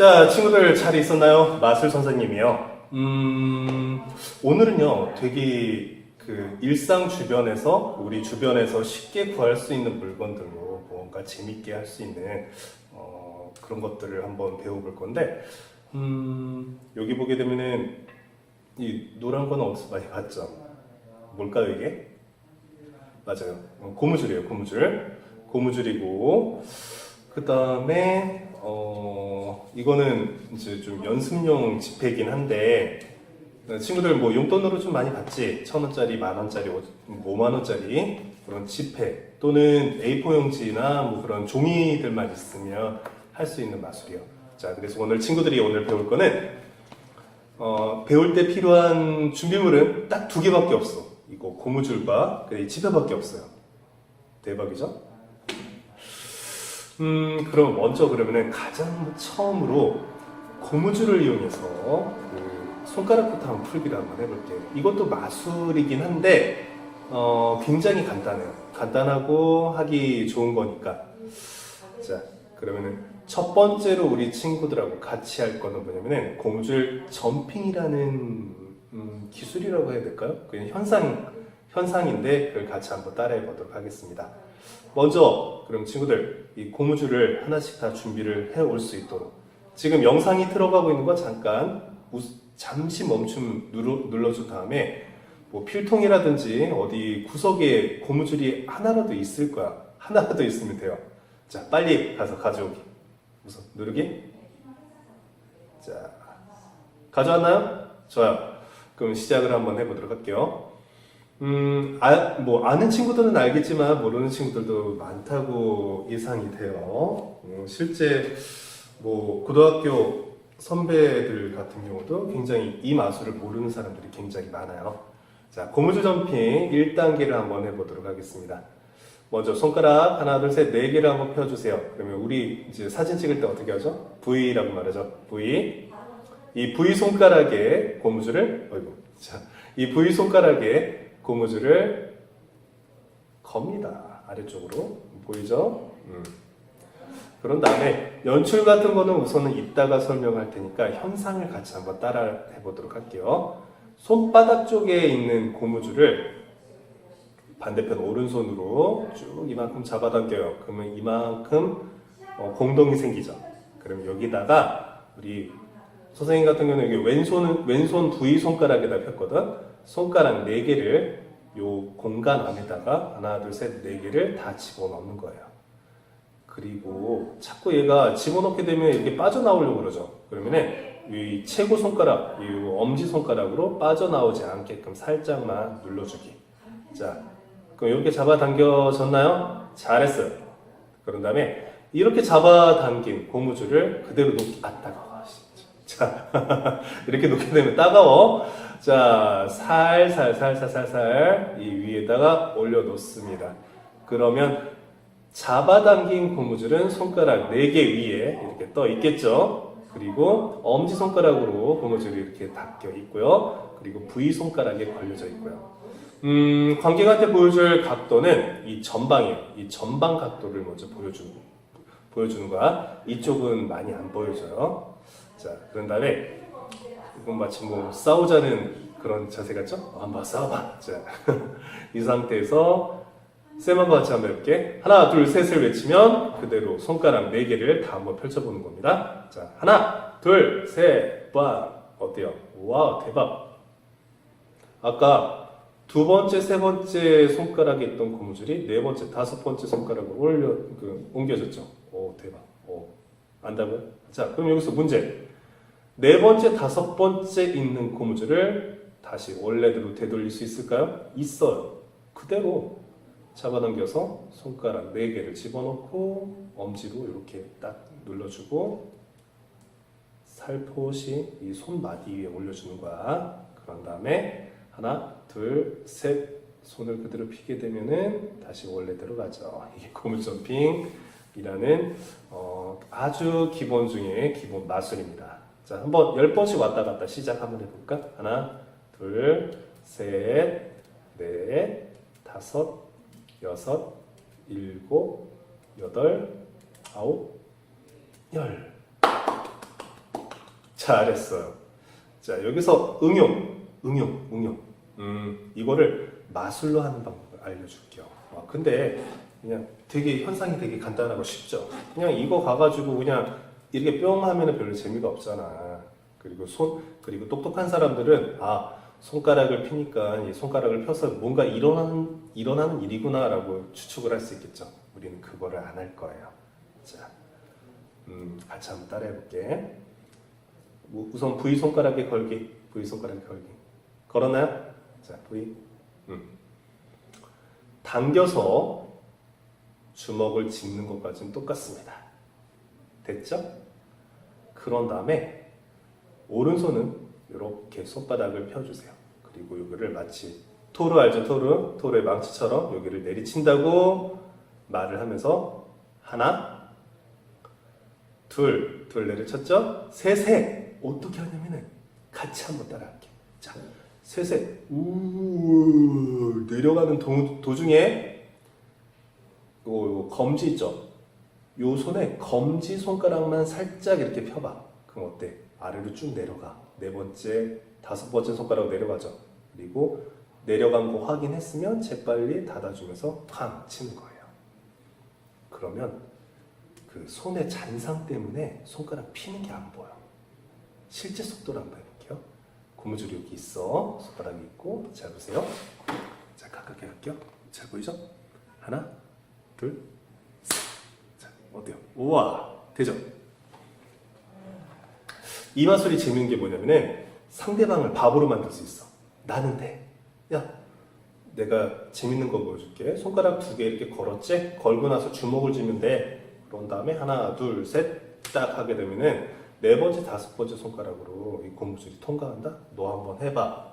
자, 친구들 잘 있었나요? 마술 선생님이요. 음, 오늘은요, 되게 그 일상 주변에서, 우리 주변에서 쉽게 구할 수 있는 물건들로 뭔가 재밌게 할 수 있는, 어, 그런 것들을 한번 배워볼 건데, 음, 여기 보게 되면은, 이 노란 거는 어디서 많이 봤죠? 뭘까요, 이게? 맞아요. 어, 고무줄이에요, 고무줄. 고무줄이고, 그 다음에, 어, 이거는 이제 좀 연습용 지폐이긴 한데, 어, 친구들 뭐 용돈으로 좀 많이 받지? 천 원짜리, 만 원짜리, 오- 오만 원짜리 그런 지폐 또는 A4 용지나 뭐 그런 종이들만 있으면 할 수 있는 마술이요. 자, 그래서 오늘 친구들이 오늘 배울 거는 어, 배울 때 필요한 준비물은 딱 두 개밖에 없어. 이거 고무줄과 그 지폐밖에 없어요. 대박이죠? 음, 그럼 먼저 그러면은 가장 처음으로 고무줄을 이용해서 그 손가락부터 한번 풀기를 한번 해볼게요. 이것도 마술이긴 한데 어, 굉장히 간단해요. 간단하고 하기 좋은 거니까. 자, 그러면은 첫 번째로 우리 친구들하고 같이 할 거는 뭐냐면은 고무줄 점핑이라는 음, 기술이라고 해야 될까요? 그냥 현상 현상인데 그걸 같이 한번 따라해 보도록 하겠습니다. 먼저 그럼 친구들 이 고무줄을 하나씩 다 준비를 해 올 수 있도록. 지금 영상이 들어가고 있는 거 잠깐 우- 잠시 멈춤 눌러, 눌러 준 다음에 뭐 필통이라든지 어디 구석에 고무줄이 하나라도 있을 거야. 하나라도 있으면 돼요. 자 빨리 가서 가져오기. 우선 누르기. 자 가져왔나요? 좋아요. 그럼 시작을 한번 해보도록 할게요 음, 아, 뭐, 아는 친구들은 알겠지만, 모르는 친구들도 많다고 예상이 돼요. 음, 실제, 뭐, 고등학교 선배들 같은 경우도 굉장히 이 마술을 모르는 사람들이 굉장히 많아요. 자, 고무줄 점핑 1단계를 한번 해보도록 하겠습니다. 먼저 손가락 하나, 둘, 셋, 네 개를 한번 펴주세요. 그러면 우리 이제 사진 찍을 때 어떻게 하죠? V라고 말하죠. V. 이 V 손가락에 고무줄을, 어이구. 자, 이 V 손가락에 고무줄을 겁니다. 아래쪽으로. 보이죠? 음. 그런 다음에 연출 같은 거는 우선은 이따가 설명할 테니까 현상을 같이 한번 따라 해보도록 할게요. 손바닥 쪽에 있는 고무줄을 반대편 오른손으로 쭉 이만큼 잡아당겨요. 그러면 이만큼 어, 공동이 생기죠. 그럼 여기다가 우리 선생님 같은 경우는 여기 왼손은 왼손 부위 손가락에다 폈거든. 손가락 네 개를 요 공간 안에다가 하나, 둘, 셋, 네 개를 다 집어넣는 거예요. 그리고 자꾸 얘가 집어넣게 되면 이렇게 빠져나오려고 그러죠. 그러면은 이 최고 손가락, 이 엄지 손가락으로 빠져나오지 않게끔 살짝만 눌러주기. 자, 그럼 이렇게 잡아당겨졌나요? 잘했어요. 그런 다음에 이렇게 잡아당긴 고무줄을 그대로 놓기, 아, 따가워. 자, 이렇게 놓게 되면 따가워. 자, 살살, 살살, 살살 이 위에다가 올려놓습니다. 그러면 잡아당긴 고무줄은 손가락 4개 위에 이렇게 떠 있겠죠. 그리고 엄지손가락으로 고무줄이 이렇게 닦여 있고요. 그리고 V손가락에 걸려져 있고요. 음, 관객한테 보여줄 각도는 이 전방이에요. 이 전방 각도를 먼저 보여주는, 보여주는 거야. 이쪽은 많이 안 보여져요. 자, 그런 다음에 이건 마치 뭐 싸우자는 그런 자세 같죠? 어, 한번 싸워봐. 자, 이 상태에서 쌤한번 같이 한번 해볼게. 하나, 둘, 셋을 외치면 그대로 손가락 네 개를 다 한번 펼쳐보는 겁니다. 자, 하나, 둘, 셋, 빠. 어때요? 와, 대박. 아까 두 번째, 세 번째 손가락에 있던 고무줄이 네 번째, 다섯 번째 손가락으로 올려, 그, 옮겨졌죠. 오, 대박. 오, 안다고요? 자, 그럼 여기서 문제. 네 번째, 다섯 번째 있는 고무줄을 다시 원래대로 되돌릴 수 있을까요? 있어요. 그대로 잡아당겨서 손가락 4개를 집어넣고 엄지로 이렇게 딱 눌러주고 살포시 이 손마디 위에 올려주는 거야. 그런 다음에 하나, 둘, 셋 손을 그대로 피게 되면은 다시 원래대로 가죠. 이게 고무 점핑이라는 어, 아주 기본 중에 기본 마술입니다. 자, 한번 열 번씩 왔다 갔다 시작 한번 해볼까? 하나, 둘, 셋, 넷, 다섯, 여섯, 일곱, 여덟, 아홉, 열. 잘했어요. 자, 여기서 응용, 응용, 응용. 음, 이거를 마술로 하는 방법을 알려줄게요. 아, 근데 그냥 되게 현상이 되게 간단하고 쉽죠. 그냥 이거 가가지고 그냥 이렇게 뿅 하면은 별로 재미가 없잖아. 그리고 손, 그리고 똑똑한 사람들은 아, 손가락을 피니까 이 손가락을 펴서 뭔가 일어나는, 일어나는 일이구나라고 추측을 할 수 있겠죠. 우리는 그거를 안 할 거예요. 자, 음, 같이 한번 따라해 볼게. 우- 우선 V 손가락에 걸기, V 손가락에 걸기. 걸었나요? 자, V. 음. 당겨서 주먹을 짚는 것까지는 똑같습니다. 됐죠? 그런 다음에 오른손은 이렇게 손바닥을 펴주세요. 그리고 여기를 마치 토르 알죠? 토르? 토르의 망치처럼 여기를 내리친다고 말을 하면서 하나, 둘, 둘 내리쳤죠? 셋에 어떻게 하냐면은 같이 한번 따라할게. 자, 셋에 우 내려가는 도, 도중에 요, 요 검지 있죠? 요 손에 검지 손가락만 살짝 이렇게 펴봐. 그럼 어때? 아래로 쭉 내려가. 네 번째, 다섯 번째 손가락 내려가죠. 그리고 내려간 거 확인했으면 재빨리 닫아주면서 팡 치는 거예요. 그러면 그 손의 잔상 때문에 손가락 피는 게 안 보여. 실제 속도로 한번 해볼게요. 고무줄이 여기 있어. 손가락이 있고. 잘 보세요. 자, 가깝게 할게요. 잘 보이죠? 하나, 둘, 어때요? 우와, 되죠? 이 마술이 재밌는 게 뭐냐면은 상대방을 바보로 만들 수 있어. 나는 돼. 야, 내가 재밌는 거 보여줄게. 손가락 두 개 이렇게 걸었지? 걸고 나서 주먹을 쥐면 돼. 그런 다음에 하나, 둘, 셋, 딱 하게 되면은 네 번째, 다섯 번째 손가락으로 이 고무줄이 통과한다? 너 한번 해봐.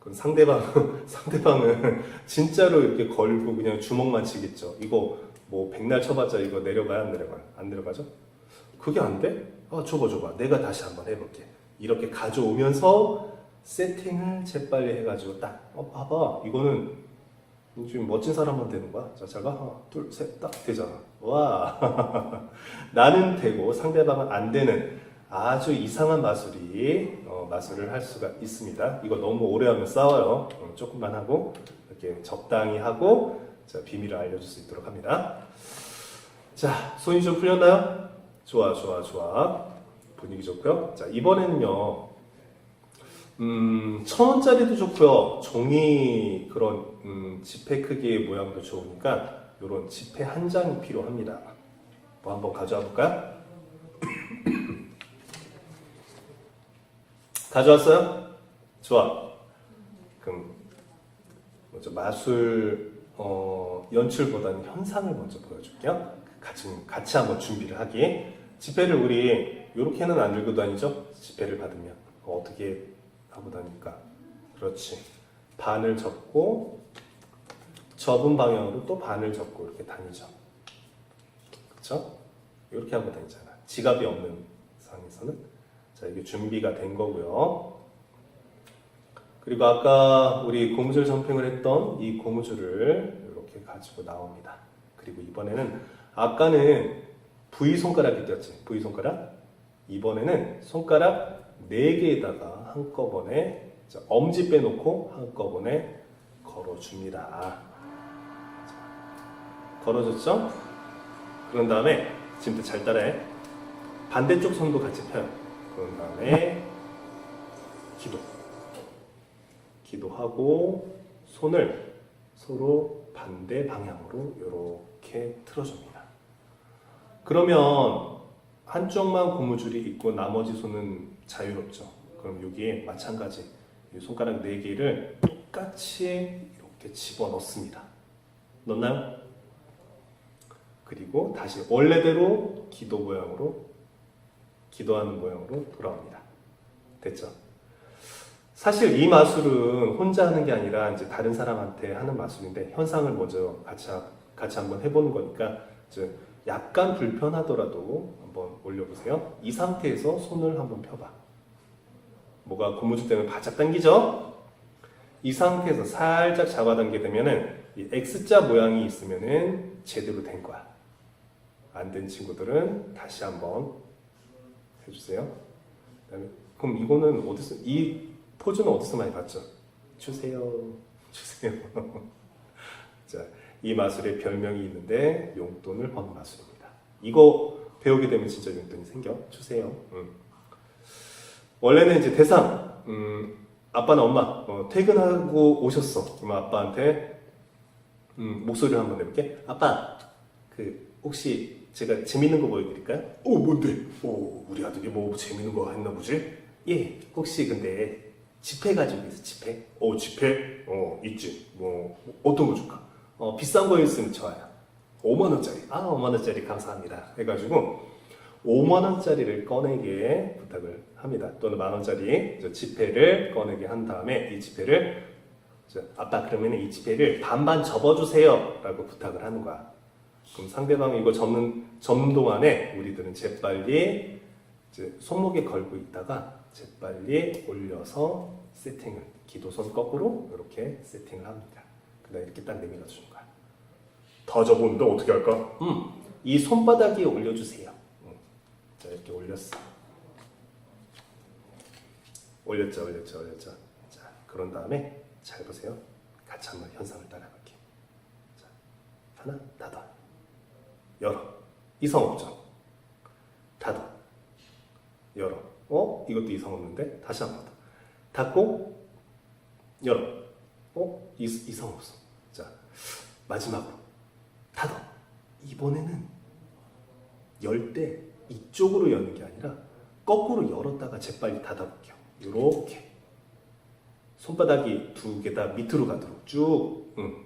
그럼 상대방, 상대방은 진짜로 이렇게 걸고 그냥 주먹만 치겠죠. 이거 뭐 백날 쳐봤자 이거 내려가야 안 내려가요? 안 내려가죠? 그게 안 돼? 아, 줘봐, 줘봐. 내가 다시 한번 해볼게. 이렇게 가져오면서 세팅을 재빨리 해가지고 딱, 어, 봐봐. 이거는 지금 멋진 사람만 되는 거야. 자, 잘 봐. 하나, 둘, 셋, 딱 되잖아. 와. 나는 되고 상대방은 안 되는 아주 이상한 마술이, 어, 마술을 할 수가 있습니다. 이거 너무 오래 하면 싸워요. 어, 조금만 하고, 이렇게 적당히 하고, 자, 비밀을 알려줄 수 있도록 합니다. 자, 손이 좀 풀렸나요? 좋아, 좋아, 좋아. 분위기 좋고요. 자, 이번에는요. 음, 천 원짜리도 좋고요. 종이 그런 음, 지폐 크기의 모양도 좋으니까 이런 지폐 한 장이 필요합니다. 뭐 한번 가져와 볼까요? 가져왔어요? 좋아. 그럼 먼저 마술 어, 연출보다는 현상을 먼저 보여줄게요. 같이 같이 한번 준비를 하기. 지폐를 우리 이렇게는 안 들고 다니죠? 지폐를 받으면 어, 어떻게 하고 다니까? 그렇지. 반을 접고 접은 방향으로 또 반을 접고 이렇게 다니죠. 그렇죠? 이렇게 하고 다니잖아. 지갑이 없는 상황에서는 자 이게 준비가 된 거고요. 그리고 아까 우리 고무줄 점핑을 했던 이 고무줄을 이렇게 가지고 나옵니다. 그리고 이번에는 아까는 V 손가락이 꼈지. V 손가락. 이번에는 손가락 4개에다가 한꺼번에 자, 엄지 빼놓고 한꺼번에 걸어줍니다. 자, 걸어줬죠? 그런 다음에 지금부터 잘 따라해. 반대쪽 손도 같이 펴요. 그런 다음에 기도. 기도하고 손을 서로 반대 방향으로 이렇게 틀어줍니다. 그러면 한쪽만 고무줄이 있고 나머지 손은 자유롭죠. 그럼 여기에 마찬가지 이 손가락 네 개를 똑같이 이렇게 집어 넣습니다. 넣나요? 그리고 다시 원래대로 기도 모양으로 기도하는 모양으로 돌아옵니다. 됐죠? 사실 이 마술은 혼자 하는 게 아니라 이제 다른 사람한테 하는 마술인데 현상을 먼저 같이 하- 같이 한번 해보는 거니까 이제 약간 불편하더라도 한번 올려보세요. 이 상태에서 손을 한번 펴봐. 뭐가 고무줄 때문에 바짝 당기죠? 이 상태에서 살짝 잡아당게 되면은 이 X자 모양이 있으면은 제대로 된 거야. 안 된 친구들은 다시 한번 해주세요. 그럼 이거는 어디서 이 포즈는 어디서 많이 봤죠? 주세요, 주세요. 자, 이 마술에 별명이 있는데 용돈을 번 마술입니다. 이거 배우게 되면 진짜 용돈이 생겨. 주세요. 음. 원래는 이제 대상, 음, 아빠나 엄마 어, 퇴근하고 오셨어. 그럼 아빠한테 음, 목소리를 한번 내볼게. 아빠, 그 혹시 제가 재밌는 거 보여드릴까요? 어, 뭔데? 어, 우리 아들이 뭐 재밌는 거 했나 보지? 예, 혹시 근데 지폐 가지고 있어, 지폐? 어, 지폐? 어, 있지. 뭐 어떤 거 줄까? 어, 비싼 거 있으면 좋아요. 5만 원짜리. 아, 5만 원짜리 감사합니다. 해가지고 5만 원짜리를 꺼내게 부탁을 합니다. 또는 만 원짜리 저 지폐를 꺼내게 한 다음에 이 지폐를 저, 아빠 그러면 이 지폐를 반반 접어주세요 라고 부탁을 하는 거야. 그럼 상대방이 이거 접는 접는 동안에 우리들은 재빨리 이제 손목에 걸고 있다가 재빨리 올려서 세팅을 기도선 거꾸로 이렇게 세팅을 합니다. 그다음 이렇게 딱 내밀어 주는 거야. 다 접었는데 어떻게 할까? 음, 이 손바닥 위에 올려주세요. 음. 자 이렇게 올렸어. 올렸죠, 올렸죠, 올렸죠. 자 그런 다음에 잘 보세요. 같이 한번 현상을 따라갈게요. 자 하나 닫아 열어 이상 없죠. 닫아 열 어어 이것도 이상 없는데 다시 한번 더 닫고 열어 어 이, 이상 없어. 자 마지막으로 닫아 이번에는 열 때 이쪽으로 여는 게 아니라 거꾸로 열었다가 재빨리 닫아볼게요. 이렇게 손바닥이 두 개 다 밑으로 가도록 쭉, 응.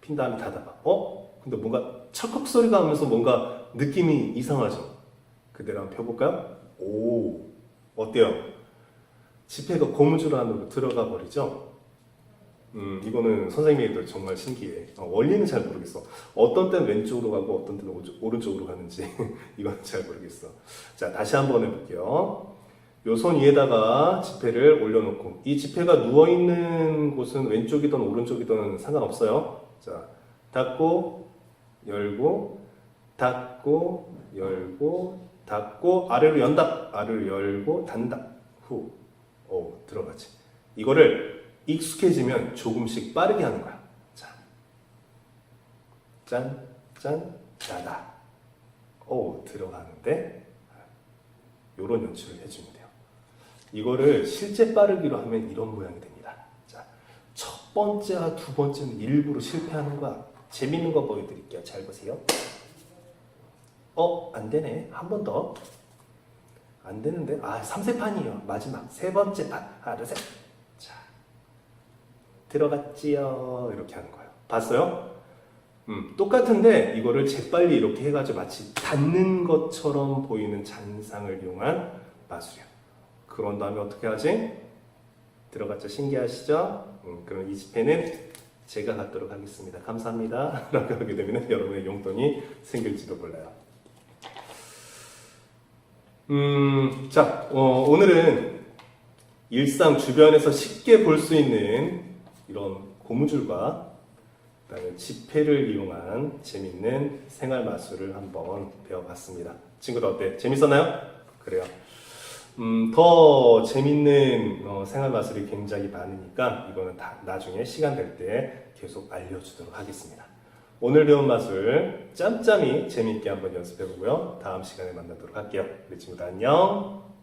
핀 다음에 닫아봐. 어? 근데 뭔가 찰컥 소리가 하면서 뭔가 느낌이 이상하죠? 그대로 한번 펴볼까요? 오, 어때요? 지폐가 고무줄 안으로 들어가 버리죠? 음, 이거는 선생님들 정말 신기해. 어, 원리는 잘 모르겠어. 어떤 때는 왼쪽으로 가고 어떤 때는 오른쪽- 오른쪽으로 가는지 이건 잘 모르겠어. 자, 다시 한번 해볼게요. 요 손 위에다가 지폐를 올려놓고 이 지폐가 누워 있는 곳은 왼쪽이든 오른쪽이든 상관없어요. 자, 닫고 열고 닫고 열고 닫고 아래로 연다 아래로 열고 닫는다 후, 오 들어가지. 이거를 익숙해지면 조금씩 빠르게 하는 거야. 자, 짠, 짠, 짜다. 오 들어가는데 요런 연출을 해주면 돼요. 이거를 실제 빠르기로 하면 이런 모양이 됩니다. 자, 첫 번째와 두 번째는 일부러 실패하는 거야. 재밌는 거 보여드릴게요. 잘 보세요. 어, 안 되네. 한 번 더. 안 되는데. 아, 3세판이에요. 마지막. 세 번째 판. 하나, 둘, 셋. 자. 들어갔지요. 이렇게 하는 거예요. 봤어요? 음, 똑같은데 이거를 재빨리 이렇게 해가지고 마치 닿는 것처럼 보이는 잔상을 이용한 마술이야. 그런 다음에 어떻게 하지? 들어갔죠? 신기하시죠? 음, 그럼 이 지폐는 제가 갖도록 하겠습니다. 감사합니다. 라고 하게 되면 여러분의 용돈이 생길지도 몰라요. 음, 자, 어, 오늘은 일상 주변에서 쉽게 볼 수 있는 이런 고무줄과 그다음에 지폐를 이용한 재밌는 생활 마술을 한번 배워봤습니다. 친구들 어때? 재밌었나요? 그래요. 음, 더 재밌는 어, 생활 마술이 굉장히 많으니까 이거는 다 나중에 시간 될 때 계속 알려주도록 하겠습니다. 오늘 배운 마술 짬짬이 재미있게 한번 연습해보고요. 다음 시간에 만나도록 할게요. 우리 친구들 안녕.